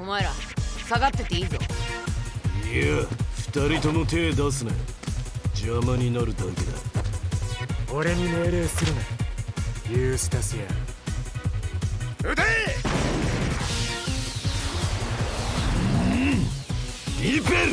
お前ら下がってていいぞ。いや二人とも手出すな邪魔になるだけだ。俺に命令するなユースタスや。撃て！リペル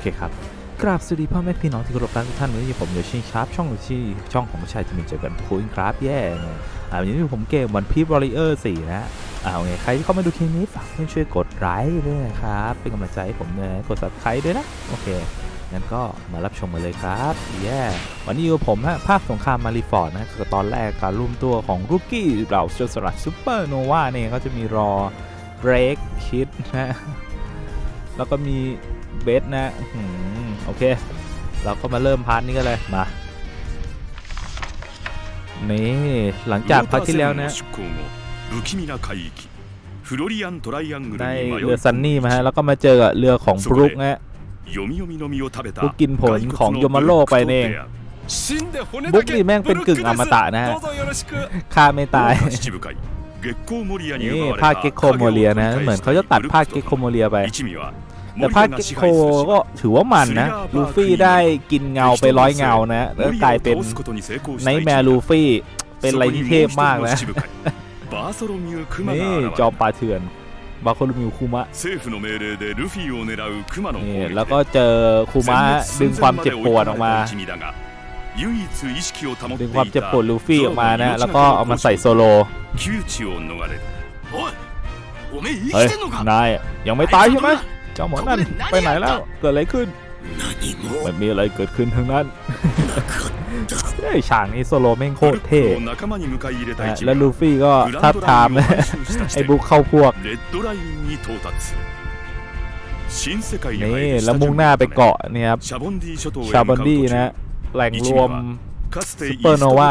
เคครับกราบสวัสดีพ่อแม่พี่น้องที่เคารพรักทุกท่านวันนี้อยู่ผมเดชินชาร์ปช่องที่ช่องของผู้ชายที่มีเจอกันคุยครับแย่อ่าวันนี้ผมเกมวันพีบอริเออร์สี่นะอ่าโอเคใครที่เข้ามาดูคลิปนี้ฝากเพื่อนช่วยกดไลค์ด้วยนะครับ เป็นกำลังใจให้ผมด้วยนะกด subscribe ด้วยนะ โอเคงั้นก็มารับชมกันเลยครับแย่วันนี้อยู่ผมฮะภาคสงครามมารีฟอร์ดนะคือตอนแรกการร่วมตัวของรูกี้เราโจรสลัดซูเปอร์โนวาเนี่ยก็จะมีรอเบรกคิดนะ แล้วก็มีเบสนะอืมโอเค เราก็มาเริ่มพาร์ทนี้กันเลยมานี่หลังจากพาร์ทที่แล้วนะได้เรือซันนี่มาฮะแล้วก็มาเจอกับเรือของบรุกนะบุกกินผลของโยมาโลไปเองบุกนี่แม่งเป็นกึ่งอมตะนะฮะฆ่าไม่ตายนี่ผ้าเกคโคโมเรียนะ เหมือนเขาจะตัดผ้าเกคโคโมเรียไป แต่ภาคโคก็ถือว่ามันนะ ลูฟี่ได้กินเงาไปร้อยเงานะ แล้วกลายเป็นไนแมร์ลูฟี่ เป็นอะไรที่เทพมากนะ นี่จอปลาเถื่อนบาโคลูมิวคูมะนี่แล้วก็เจอคูมะดึงความเจ็บปวดออกมาดึงความเจ็บปวดลูฟี่ออกมานะ แล้วก็เอามาใส่โซโลเฮ้ยนายยังไม่ตายใช่ไหม จ้าหมอนั่นไปไหนแล้ว เกิดอะไรขึ้นมันมีอะไรเกิดขึ้นทั้งนั้นไอ้ฉากนี้โซโลแม่งโคตรเท่และลูฟี่ก็ทับทามไอ้บุกเข้าพวกนี่แล้วมุ่งหน้าไปเกาะเนี่ยครับชาบอนดี้นะแหล่งรวมซุปเปอร์โนวา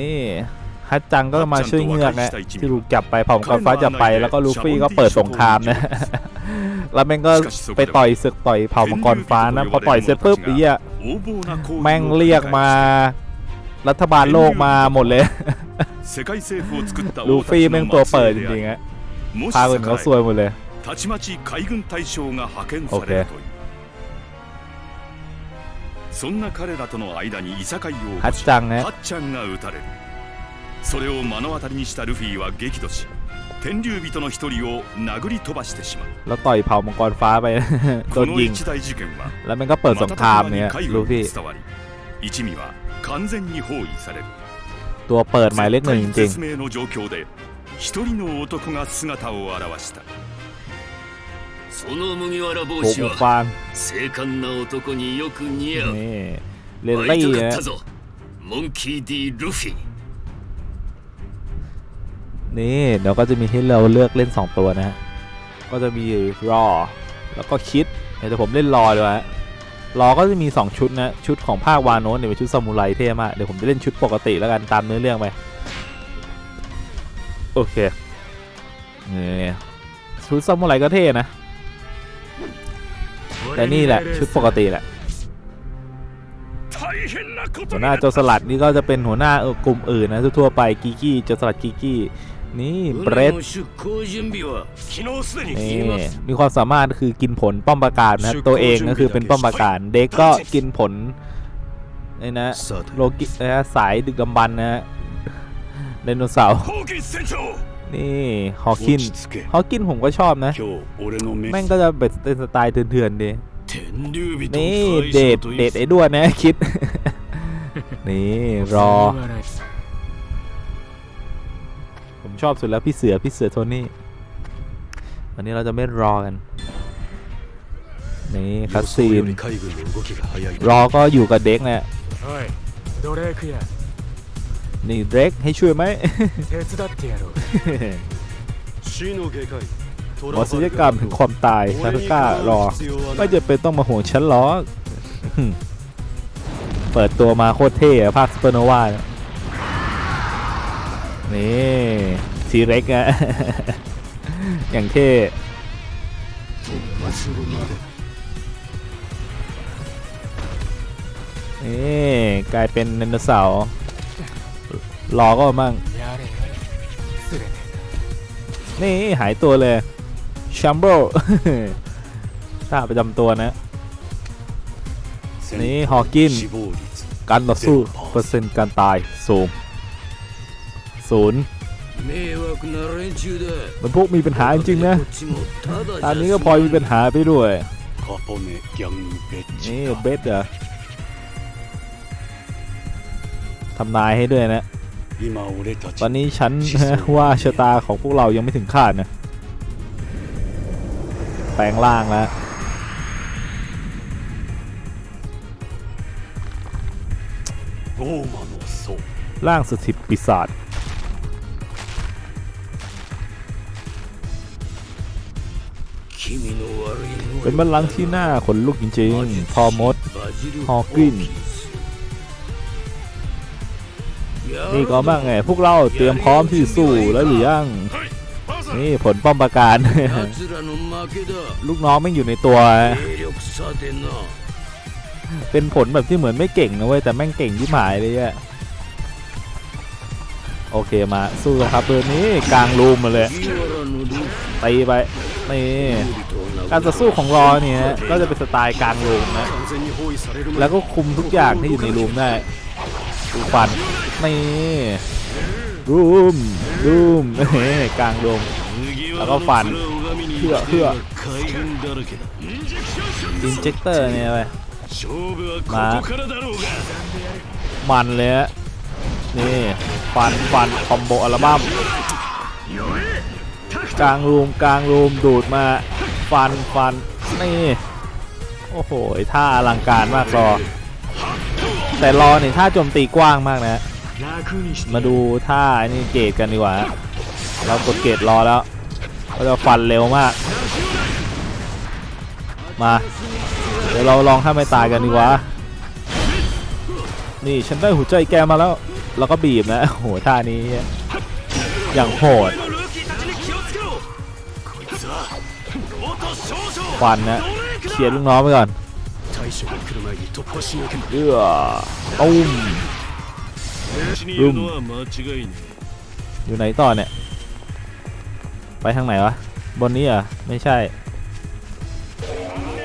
นี่ฮัตจังก็มาช่วยเงือกนะที่ถูกจับไปเผ่ามังกรฟ้าจับไป แล้วก็ลูฟี่ก็เปิดสงครามนะ แล้วแม่งก็ไปต่อยศึกต่อยเผ่ามังกรฟ้านะพอต่อยเสร็จปุ๊บไอ้เหี้ย 横暴な行為を แม่งเรียกมา รัฐบาลโลกมาหมดเลย 世界政府を作った ลู 王た ฟี่ ち แม่ง の ตัว 末 เปิด 裔 จ であ ริง り ๆฮะ もし พาคนเขาซวยหมดเลย たちまち海軍大将が派遣されるというそんな彼らとの間にいさかいを起 ฮั こ ต し จังนะ ハッチャンが撃たれる それを目の当たりにしたルフィは激怒し天竜人の一人を殴り飛ばしてしまう แล้วต่อยเผ่ามังกรฟ้าไป โด こ น の ยิง 一大事件は แล้วมันก็เปิดสงครามเนี่ย 海 ลู 軍に ฟี่ 伝わり一味は完全に包囲される ตัวเปิดหมายเลขหนึ่งจริง 絶命の状況で一人の男が姿を現したその麦わらๆ 帽 โผ 子 ม は ฟาง 精悍な男によく似合う นี่เลน 会い ลี่ たかっ นะ たぞモンキー D ルフィ นี่เดี๋ยวก็จะมีให้เราเลือกเล่น 2 ตัวนะฮะก็จะมีรอแล้วก็คิดเดี๋ยวผมเล่นรอเลยฮะรอก็จะมี 2 ชุดนะชุดของภาควาโนเนี่ยเป็นชุดซามูไรเท่มากเดี๋ยวผมจะเล่นชุดปกติแล้วกันตามเนื้อเรื่องไปโอเคเนี่ยชุดซามูไรก็เท่นะแต่นี่แหละชุดปกติแหละหัวหน้าโจสลัดนี่ก็จะเป็นหัวหน้ากลุ่มอื่นนะทั่วไปกิกี้โจสลัดกิกี้ นี่เบรดนี่มีความสามารถคือกินผลป้อมประการนะตัวเองก็คือเป็นป้อมประการเด็กก็กินผลนี่นะโลกินะสายดึกดำบรรนะฮะไดโนเสาร์นี่ฮอคินฮอคินผมก็ชอบนะ แม่งก็จะเป็นสไตล์เถื่อนๆดีนี่เดทเดทไอ้ด้วยนะคิด นี่รอ ชอบสุดแล้วพี่เสือพี่เสือโทนี่วันนี้เราจะไม่รอกันนี่คัสซีนรอก็อยู่กับเด็กแหละนี่เด็กให้ช่วยไหมบมอศิกรรมถึงความตายซาสึก้ารอ ไม่จะเป็นต้องมาห่วงฉันหรอเปิดตัวมาโคตรเท่ภาคสเปอร์โนวานี่ ทีเร็กอะอย่างเท่นี่กลายเป็นนัโนเสาร์รอก็มั่งนี่หายตัวเลยแชมโบถ้าไปจำตัวนะ นี่ฮอกิน การต่อสู้เปอร์เซ็นต์การตายสูงศูนย์ มันพวกมีปัญหาจริงนะอันนี้ก็พลอยมีปัญหาไปด้วย นี่เบสเหรอทำนายให้ด้วยนะ ตอนนี้ฉันว่าชะตาของพวกเรายังไม่ถึงคาดนะ แปลงร่างแล้วร่างสถิตปีศาจ เป็นบัลลังก์ที่น่าขนลุกจริงๆ พอมด ฮอกิน นี่ก็บ้างไง พวกเราเตรียมพร้อมที่สู้แล้วหรือยัง นี่ผลป้อมประการ ลูกน้องไม่อยู่ในตัว เป็นผลแบบที่เหมือนไม่เก่งนะเว้ย แต่แม่งเก่งยิ่หายเลยอะ โอเคมาสู้กันครับเบอร์นี้กลางรูมมาเลยตีไปนี่การจะสู้ของรอเนี่ยก็จะเป็นสไตล์กลางรูมนะแล้วก็คุมทุกอย่างที่อยู่ในรูมได้ดูฟันนี่รูมรูมนี่กลางรูมแล้วก็ฟันเพื่อเพื่ออินเจคเตอร์เนี่ยไปมามันเลยฮะ นี่ฟันฟันคอมโบอัลบั้มกลางรูมกลางรูมดูดมาฟันฟันนี่โอ้โหท่าอลังการมากรอ แต่รอเนี่ยท่าโจมตีกว้างมากนะ มาดูท่านี่เกตกันดีกว่า เรากดเกตรอแล้วก็จะฟันเร็วมาก มา เดี๋ยวเราลองถ้าไม่ตายกันดีกว่า นี่ฉันได้หัวใจแกมาแล้ว แล้วก็บีบนะ โหท่านี้ อย่างโหดควันนะเขียนลูกน้องไปก่อนเอื้อตุ้มรุมอยู่ไหนต่อเนี่ย ไปทางไหนวะ บนนี้เหรอ ไม่ใช่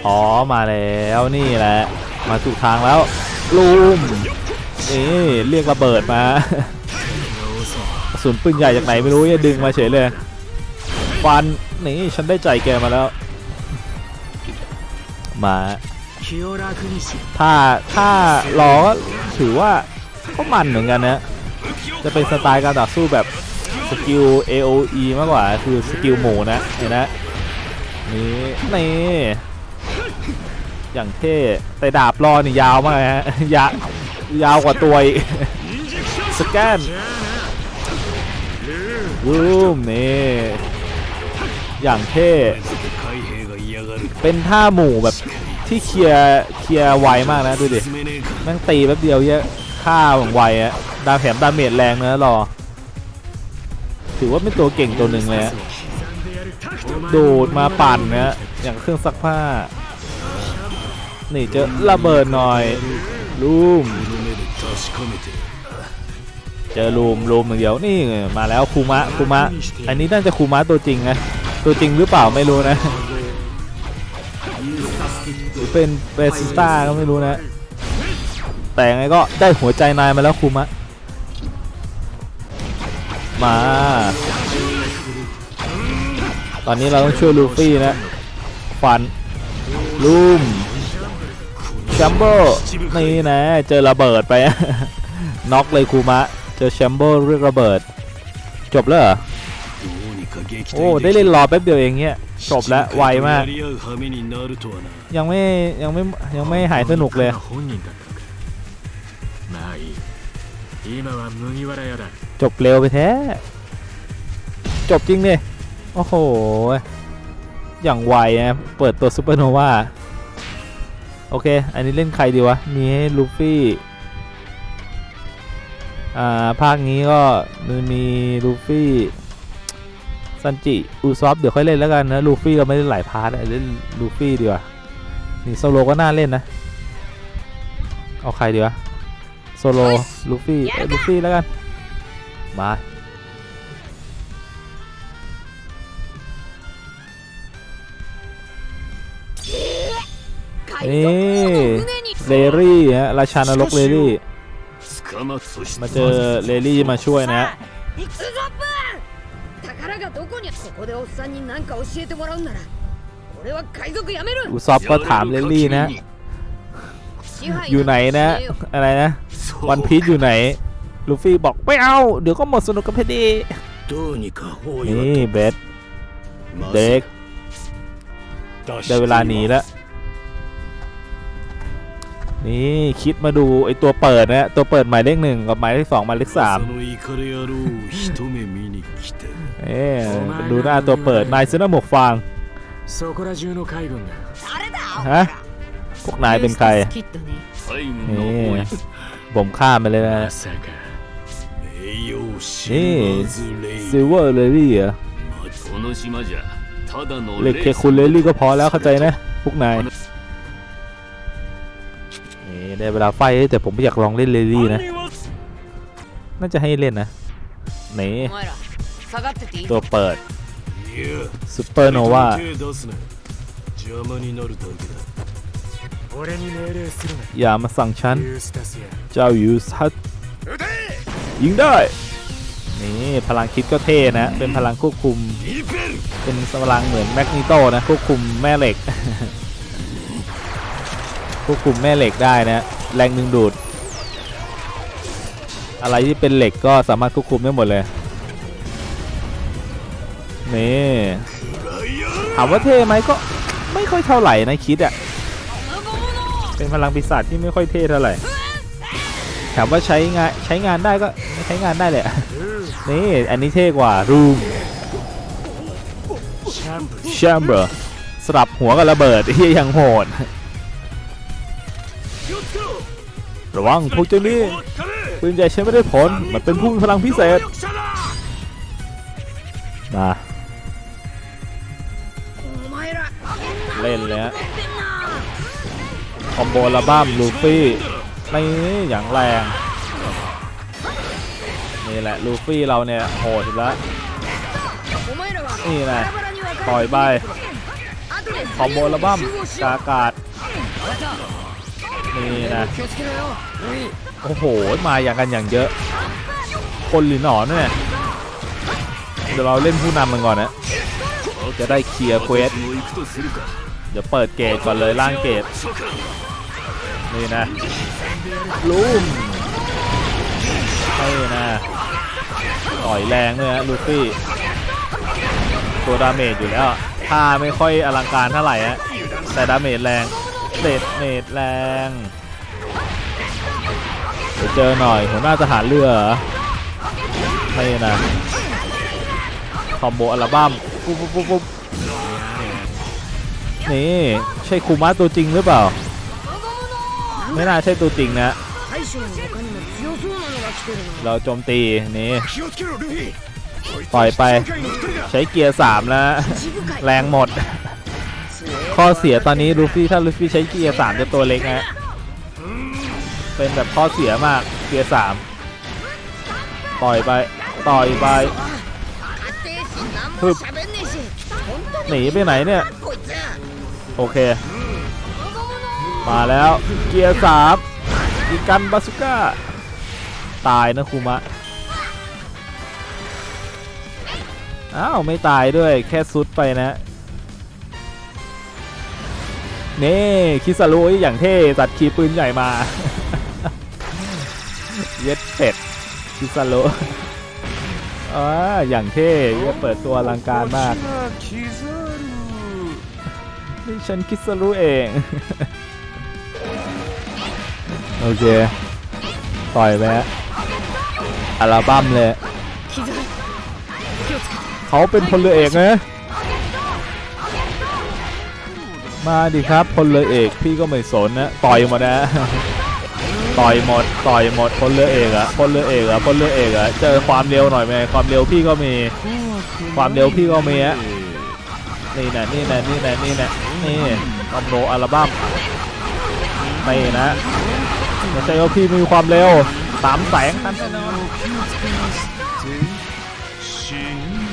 อ๋อ มาแล้วนี่แหละ มาถูกทางแล้วลุม นี่เรียกระเบิดมาศูนย์ปืนใหญ่จากไหนไม่รู้จะดึงมาเฉยเลยฟันนี่ฉันได้ใจแกมาแล้ว มาถ้าถ้าล้อถือว่าก็มันเหมือนกันนะ จะเป็นสไตล์การต่อสู้แบบสกิล AOE มากกว่าคือสกิลหมูนะเห็นนะนี่นี่อย่างเท่แต่ดาบรอนี่ยาวมากฮะยะ ยาวกว่าตัวสแกนวูมนี่ อย่างเท่ เป็นท่าหมู่แบบที่เคลียเคลียไวมากนะดูดิแม่งตีแป๊บเดียวเยอะฆ่าของไวอะดาแถมดาเมจแรงนะรอ ถือว่าเป็นตัวเก่งตัวหนึ่งเลยดูดมาปั่นนะอย่างเครื่องซักผ้า นี่เจอระเบิดหน่อยลูม เจอลูมลูมอย่างเดียวนี่มาแล้วคูมะคูมะ อันนี้น่าจะคูมะตัวจริงนะตัวจริงหรือเปล่าไม่รู้นะหรือเป็นเบสิสต้าก็ไม่รู้นะ แต่ยังไงก็ได้หัวใจนายมาแล้วคูมะ มา ตอนนี้เราต้องช่วยลูฟี่นะ ฟันลูม ชมเบอร์นี่นะเจอระเบิดไป น็อกเลยคูมะ เจอแชมเบอร์เรียกระเบิด จบแล้วโอ้ได้เล่นรอแป๊บเดียวเองเนี่ยจบแล้วไวมาก ยังไม่ยังไม่ยังไม่หายสนุกเลยจบเร็วไปแท้ จบจริงเลยโอ้โห อย่างไวนะ เปิดตัวซูเปอร์โนวา โอเค อันนี้เล่นใครดีวะ มีให้ลูฟี่ อ่า ภาคนี้ก็มันมีลูฟี่ซันจิ อูซอฟเดี๋ยวค่อยเล่นแล้วกันนะ ลูฟี่เราไม่ได้หลายพาร์ทอะเล่นลูฟี่ดีกว่า นี่โซโลก็น่าเล่นนะ เอาใครดีวะ โซโล ลูฟี่เอ้ยลูฟี่แล้วกัน มา นี่เลรี่ฮะราชานรกเลรี่มาเจอเลรี่มาช่วยนะอุซอบก็ถามเลลี่นะ อยู่ไหนนะ อะไรนะวันพีชอยู่ไหน ลูฟี่บอกไปเอา เดี๋ยวก็หมดสนุกกับพอดี นี่เบสเด็กได้เวลาหนีแล้ว นี่คิดมาดูไอตัวเปิดนะตัวเปิดหมายเลขหนึ่งกับหมายเลขสองหมายเลขสามเอ๊ดูหน้าตัวเปิดนายซนหมวกฟางฮะพวกนายเป็นใครนี่ผมฆ่ามันเลยนะนี่ซิลเวอร์เลลี่เหรอเล็กเคคุณเลลี่ก็พอแล้วเข้าใจนะพวกนาย ได้เวลาไฟแต่ผมไม่อยากลองเล่นเลดี้นะ น่าจะให้เล่นนะนี่ตัวเปิดซูเปอร์โนวาอย่ามาสั่งฉัน เจ้ายูสัตยิงได้ นี่พลังคิดก็เท่นะ เป็นพลังควบคุม เป็นพลังเหมือนแมกนิโตนะ ควบคุมแม่เหล็ก ควบคุมแม่เหล็กได้นะแรงดึงดูด อะไรที่เป็นเหล็กก็สามารถควบคุมได้หมดเลยนี่ถามว่าเทไหมก็ไม่ค่อยเท่าไหร่นะคิดอะเป็นพลังปีศาจที่ไม่ค่อยเทเท่าไหร่ถามว่าใช้งานใช้งานได้ก็ใช้งานได้แหละนี่อันนี้เทกว่ารูมแชมเบอร์สลับหัวกับระเบิดที่ยังโหด ระวังพวกเจ้านี่ปืนใหญ่ใช้ไม่ได้ผล มันเป็นผู้มีพลังพิเศษ มาเล่นเลยฮะคอมโบระบ้ามลูฟี่ไม่อย่างแรง นี่แหละลูฟี่เราเนี่ยโหดแล้วนี่แหละต่อยไปคอมโบระบ้ามกากาด นี่นะ โอ้โห มาอย่างกันอย่างเยอะ คนหรือหนอนเนี่ยเดี๋ยวเราเล่นผู้นำมันก่อนนะ จะได้เคลียร์เควส เดี๋ยวเปิดเกตก่อนเลยล่างเกต นี่นะลูมนี่นะ ต่อยแรงเลยฮะลูฟี่ ตัวดาเมจอยู่แล้วท่าไม่ค่อยอลังการเท่าไหร่ฮะแต่ดาเมจแรง เด็ดเนตแรงไปเจอหน่อยหัวหน้าทหารเรือไม่นะคอมโบอัลบั้มปุ๊บปุ๊บปุ๊บนี่ใช่คูมาตัวจริงหรือเปล่า ไม่น่าใช่ตัวจริงนะ เราโจมตีนี่ปล่อยไปใช้เกียร์สามนะแรงหมด ข้อเสียตอนนี้ลูฟี่ถ้าลูฟี่ใช้เกียร์สามจะตัวเล็กฮะเป็นแบบข้อเสียมากเกียร์สามต่อยไปต่อยไปฮึบหนีไปไหนเนี่ยโอเค มาแล้วเกียร์สามอีกันบาสุก้าตายนะคูมะอ้าวไม่ตายด้วยแค่ซุดไปนะ เน่คิสรุอย่างเท่สัตว์ขี่ปืนใหญ่มา เย็ดเป็ดคิสรุอ๋ออย่างเท่เปิดตัวอลังการมากนี่ฉันคิสรุเอง โอเค ต่อยไปอัลบั้มเลย เขาเป็นพลเรือเอกนะ มาดิครับพลเรือเอกพี่ก็ไม่สนนะต่อยหมดนะต่อยหมดต่อยหมดพลเรือเอกอะพลเรือเอกอะพลเรือเอกอะเจอความเร็วหน่อยไหมความเร็วพี่ก็มี ความเร็วพี่ก็มีอะนี่นะนี่นะนี่นะนี่นะนี่คอมโบอัลบั้มนี่นะไม่ใช่ว่าพี่มีความเร็วสามแสงทันแน่นอน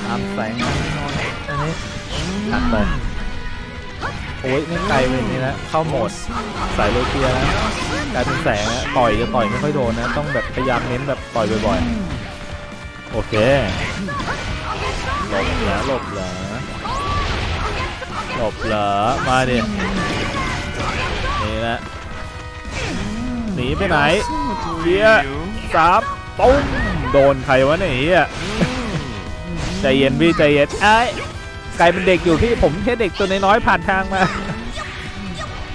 สามแสงทันแน่นอนอันนี้ตัดไป โอ้ยไม่ไกลเลยนี่นะเข้าโหมดสายโลเทียนะกลายเป็นแสงนะต่อยจะต่อยไม่ค่อยโดนนะ ต้องแบบพยายามเน้นแบบต่อยบ่อยๆ โอเคหลบเหรอหลบเหรอหลบเหรอมาดินี่นะหนีไปไหนเฮียสามปุ้มโดนใครวะเนี่ยเฮียใจเย็นพี่ใจเย็นไอ้ กลายเป็นเด็กอยู่พี่ผมแค่เด็กตัวน้อยๆผ่านทางมา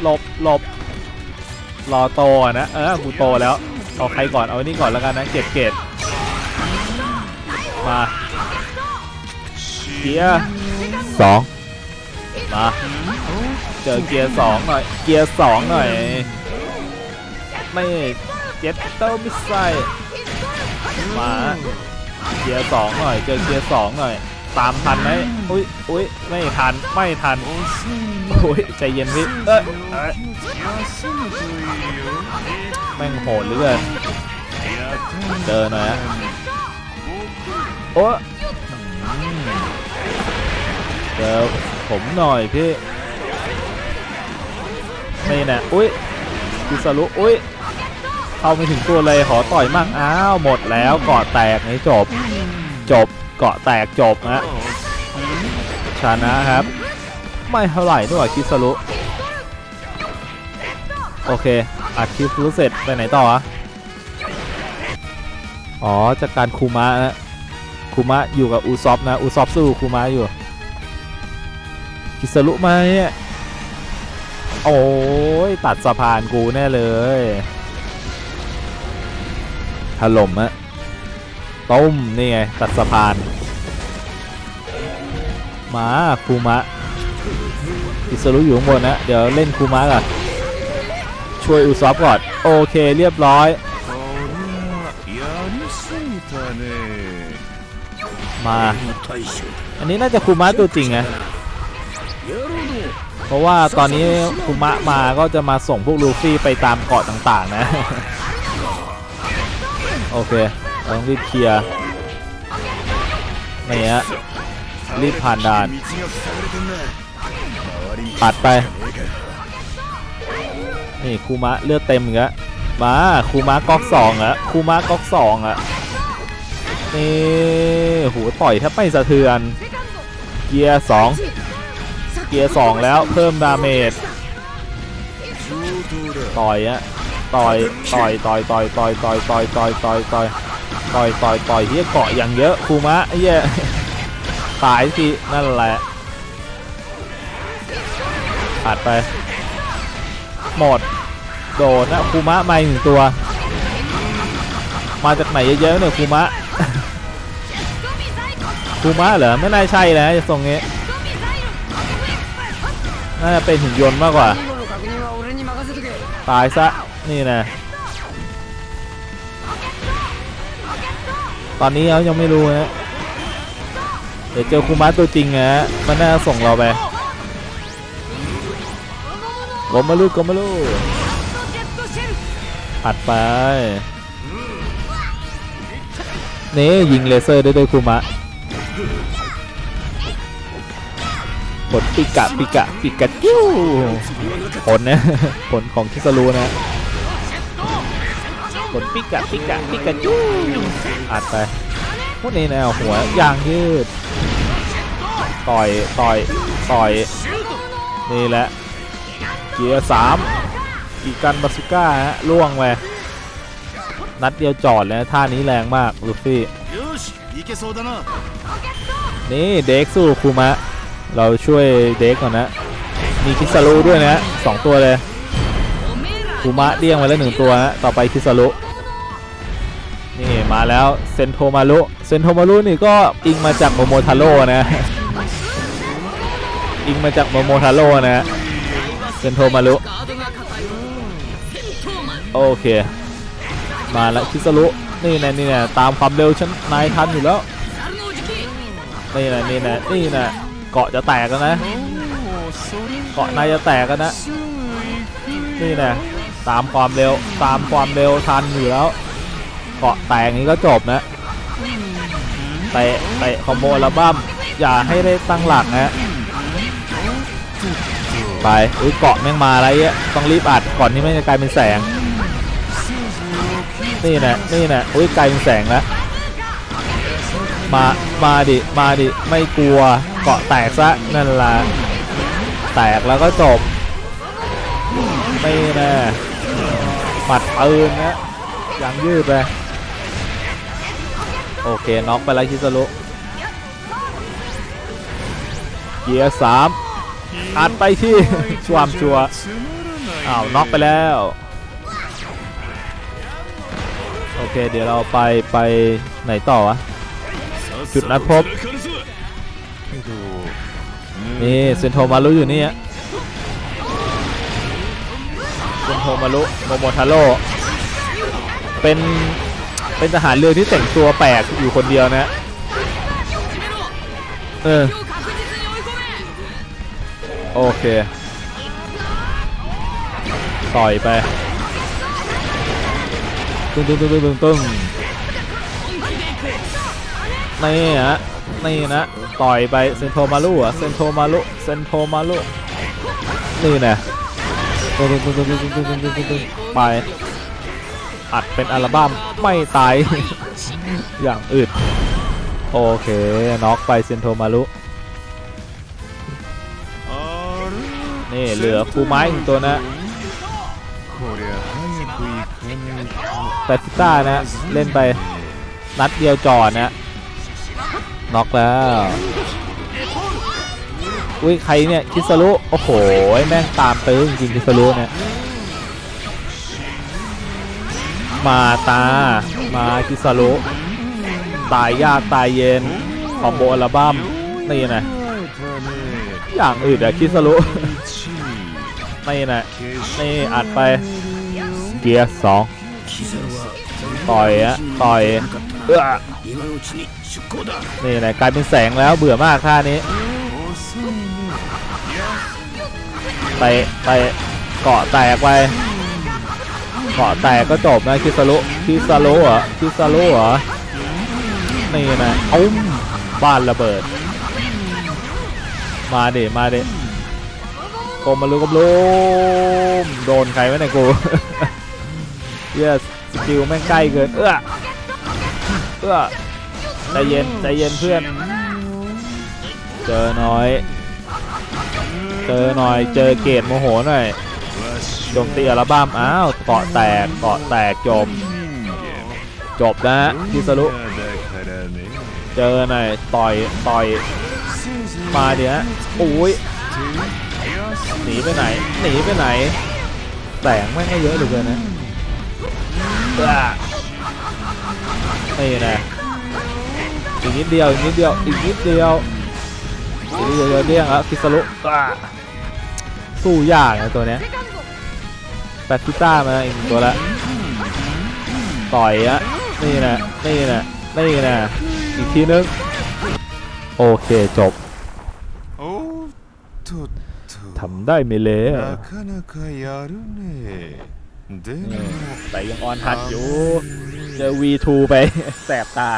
หลบหลบรอโตอะนะเออกูโตแล้วเอาใครก่อนเอาไอ้นี่ก่อนแล้วกันนะเก็บเกรดมาเกียร์สองมาเจอเกียร์สองหน่อยเกียร์สองหน่อยไม่เจ็ตเตอร์มิสไซล์มาเกียร์สองหน่อยเจอเกียร์สองหน่อย ตามทันไหมอุ้ยอุ้ยไม่ทัน ไม่ทัน โอ้ยใจเย็นพี่ เออแม่งโหดเหลือเกินเจอหน่อยฮะโอ้เจอผมหน่อยพี่ นี่นะอุ้ยกุสรุอุ้ยเข้าไม่ถึงตัวเลยขอต่อยมั่งอ้าว หมดแล้วกาะแตกนี่จบ จบ เกาะแตกจบนะชนะครับ ไม่เท่าไหร่ด้วยคิสรุโอเคอัดคลิปรู้เสร็จไปไหนต่อวะอ๋อจากการคูมะนะคูมะอยู่กับอูซอฟนะอูซอฟสู้คูมะอยู่คิสรุมาเนี่ยโอ้ยตัดสะพานกูแน่เลยถล่มอะ ต้มนี่ไงตัดสะพาน มาคูมะ อิสรุอยู่ข้างบนนะ เดี๋ยวเล่นคูมะก่อนช่วยอุซอฟก่อน โอเคเรียบร้อย มา อันนี้น่าจะคูมะตัวจริงนะเพราะว่าตอนนี้คูมะมาก็จะมาส่งพวกลูฟี่ไปตามเกาะต่างๆนะ โอเค ต้องรีบเคลียร์นี่ฮะรีบผ่านด่านปัดไป นี่คูมะเลือดเต็มอีกแล้วมาคูมะก๊อกสองอะคูมะก๊อกสองอะนี่โหต่อยแทบไม่สะเทือน เกียร์สองเกียร์สองแล้วเพิ่มดาเมจต่อยอะต่อยต่อยต่อยต่อยต่อยต่อยต่อยต่อยต่อย ต่อยต่อยต่อยเฮียเกาะอย่างเยอะคูมะเฮียตายสินั่นแหละขาดไป หมด โดนนะคูมะมาหนึ่งตัว มาจากไหนเยอะๆเนี่ยคูมะคูมะเหรอไม่น่าใช่แลยจะทรงเงี้ยน่าจะเป็นหินยนต์มากกว่า ตายซะ นี่นะ ตอนนี้เขายังไม่รู้นะเดี๋ยวเจอคูมะตัวจริงนะมันน่าจะส่งเราไปกมาลูกกมาลูกอัดไปนี่ยิงเลเซอร์ได้ด้วยคูมะผลปิกะปิกะปิกาจิ้วผลนะผลของคิสรูนะ คนปิกะปิกะปิกะจูอัดไปพวกนี้แนวหัวยางยืด ต่อยต่อยต่อย นี่แหละ เกียร์สามกีกันบาสุก้าฮะล่วงไปนัดเดียวจอดแล้วท่านี้แรงมากลูฟี่นี่เด็กสู้คูมะ เราช่วยเด็กก่อนนะ มีคิสซารูด้วยนะสองตัวเลย คูมะเดี้ยงไปแล้วหนึ่งตัวฮะต่อไปคิสารุนี่มาแล้วเซนโทมารุเซนโทมารุนี่ก็อิงมาจากโมโมทาโร่นะอิงมาจากโมโมทาโร่นะเซนโทมารุโอเค มาแล้วคิสารุนี่นะนี่นะตามความเร็วฉันนายทันอยู่แล้วนี่นะนี่นะนี่นะเกาะจะแตกแล้วนะเกาะนายจะแตกกันนะนี่นะ ตามความเร็วตามความเร็วทันอยู่แล้ว เกาะแตกนี้ก็จบนะเตะเตะคอมโบอัลบั้มอย่าให้ได้ตั้งหลักนะไปอุ้ยเกาะแม่งมาอะไรเงี้ยต้องรีบอัดก่อนที่แม่งจะกลายเป็นแสง นี่นะนี่นะอุ้ยกลายเป็นแสงแล้วมามาดิมาดิไม่กลัวเกาะแตกซะนั่นละแตกแล้วก็จบไม่แน่ หมัดปืนนะยังยืดไปโอเคน็อกไปแล้วคิสรุเกียร์สามอัดไปที่ชวามชัวอ้าวน็อกไปแล้ว โอเค เดี๋ยวเราไปไปไหนต่อวะ จุดนัดพบ นี่เซนโทมารุอยู่นี่ฮะ เซนโทมารุโมโมทาโร่เป็นเป็นทหารเรือที่แต่งตัวแปลกอยู่คนเดียวนะเออโอเค ต่อยไป ตึ้งตึ้งตึ้งตึ้งตึ้งตึ้งนี่ฮะนี่นะ ต่อยไป เซนโทมารุอะเซนโทมารุเซนโทมารุนี่นะ ไปอัดเป็นอัลบั้มไม่ตาย อย่างอึดโอเคน็อกไปเซนโทมารุนี่เหลือคูไม้ตัวนะแต่ซิต้านะ เล่นไปนัดเดียวจอดนะน็อกแล้ว อุ้ยใครเนี่ยคิสรุโอ้โหแม่งตามตื้อจริงคิสรุเนี่ยมาตา มาคิสรุตายยากตายเย็นคอมโบอัลบั้มนี่นะอย่างอื่นอะคิสรุนี่นะนี่อัดไปเกียร์สองต่อยอะต่อยเออนี่นะกลายเป็นแสงแล้วเบื่อมากท่านี้ ไปไปเกาะแตกไปเกาะแตกก็จบนะคิสารุคิสารุเหรอคิสารุเหรอนี่นะอุ้มบ้านระเบิด มาเดมาเดกลมมาลุกมลุมโดนใครไว้ไหนยกูเยสสกิลแม่งใกล้เกินเอื้อเอื้อใจเย็นใจเย็นเพื่อน เจอหน่อย เจอหน่อยเจอเกตโมโหหน่อยโจมตีอัลบั้มอ้าวเกาะแตกเกาะแตกจม จบนะพิสรุเจอหน่อยต่อยต่อยมาเดี๋ยวอุ้ยหนีไปไหนหนีไปไหนแตงไม่ให้เยอะเหลือเกินนะนี่นะอีกนิดเดียวอีกนิดเดียวอีกนิดเดียวอีกนิดเดียวเดี้ยงครับคิสลุ สู้ยากนะตัวเนี้ยแปดพิต้ามาอีกหนึ่งตัวละต่อยอะนี่นะนี่นะนี่นะอีกทีนึง โอเคจบ おっとっと ทำได้ไม่เละ なかなかやるねでも แต่ยังออนทัดอยู่ เจอ V2 ไป แสบตา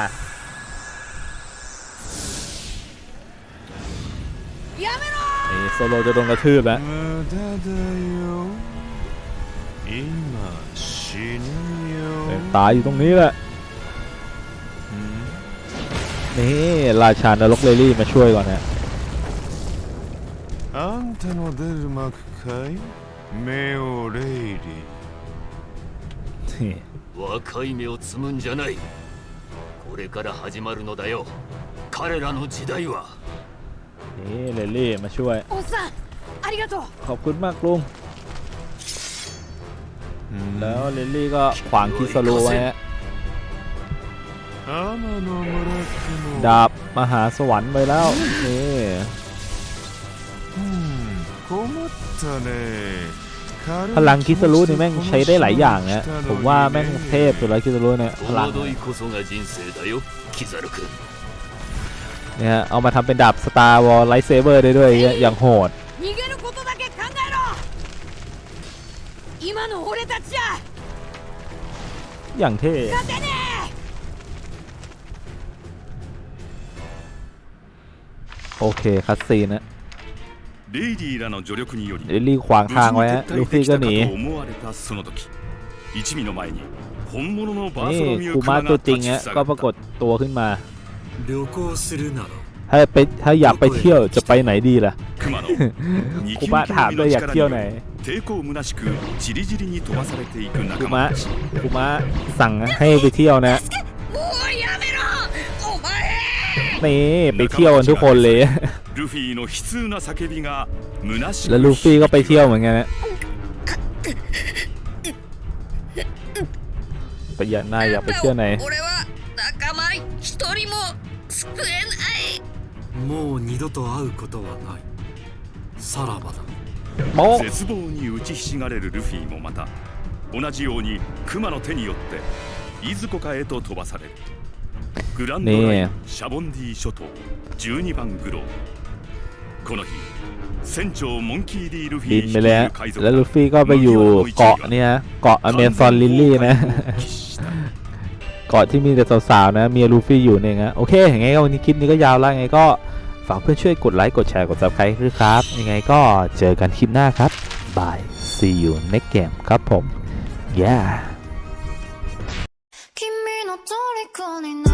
やめろ นี่ โซโลจะโดนกระทืบแล้ว 無駄だよ今死ぬよ ตายอยู่ตรงนี้แหละ นี่ ราชานรกเลลี่มาช่วยก่อนนะ んたの出る幕かいメオレイリー นี่ 若い芽を摘むんじゃないこれから始まるのだよ彼らの時代は นี่เลลี่มาช่วย おっさんありがとう ขอบคุณมากลุง แล้วเลลี่ก็ขวางคิสโรุไว้ฮะ 天の村雲 ดาบมหาสวรรค์ไปแล้วนี่ うん困ったね พลังคิสรุนี่แม่งใช้ได้หลายอย่างนะผมว่าแม่งเทพสุดแล้วคิสรุเนี่ยพ 戸 ลัง เนี่ยฮะเอามาทำเป็นดาบสตาร์วอลไลท์เซเบอร์ได้ด้วยอย่างโหด 逃げることだけ考えろ今の俺たちじゃ อย่างเท่ 勝てね โอเคคัดซีนนะ レイディーらの助力により เลลี่ขวางทางไว้ฮะ 無 ลู 事 ฟี่ に ก็ 撤 หนี 退できたかと思われたその時一味の前に本物のバー นี่ ソロミュ คู ーク มา マ ตัว が จริง 立ち ฮะ ふさ ก็ が ป っ รากฏ た ตัวขึ้นมา 旅行するなら ถ้าไปถ้าอยากไปเที่ยวจะไปไหนดีล่ะ 熊の二 คู 級 มาถาม 興味 ด้วย の อยาก 力に เที่ยว よ ไหน り抵抗虚しくじりじりに飛ばされていく คู 仲 มา 間たち คูมาสั่งให้ไปเที่ยวนะ もうやめろお前 นี่ไปเที่ยวกันทุกคนเลย ルフィの悲痛な叫びが虚しく แล้วลูฟี่ก็ไปเที่ยวเหมือนกันนะไปอยากนายอยากไปเที่ยวไหน 俺は もう二度と会うことはないさらばだ โป๊ะ 絶望に打ちひしがれるルフィもまた同じように熊の手によっていずこかへと飛ばされるグランドライン、ねえシャボンディ諸島12番グローブこの日船長モンキー・ディ・ルフ บิ ィ น 率 ไป い แล้ว る海賊 แล้วลูฟี่ก็ไปอยู่เกาะเนี่ยนะเกาะอเมซอนลิลลี่นะ เกาะที่มีแต่สาวๆนะเมียลูฟี่อยู่เนี่ยนะโอเคยังไงก็วันนี้คลิปนี้ก็ยาวแล้วยังไงก็ ฝากเพื่อนช่วยกดไลค์กดแชร์กด subscribe ด้วยครับ ยังไงก็เจอกันคลิปหน้าครับบาย see you next game ครับผม yeah 君の虜にな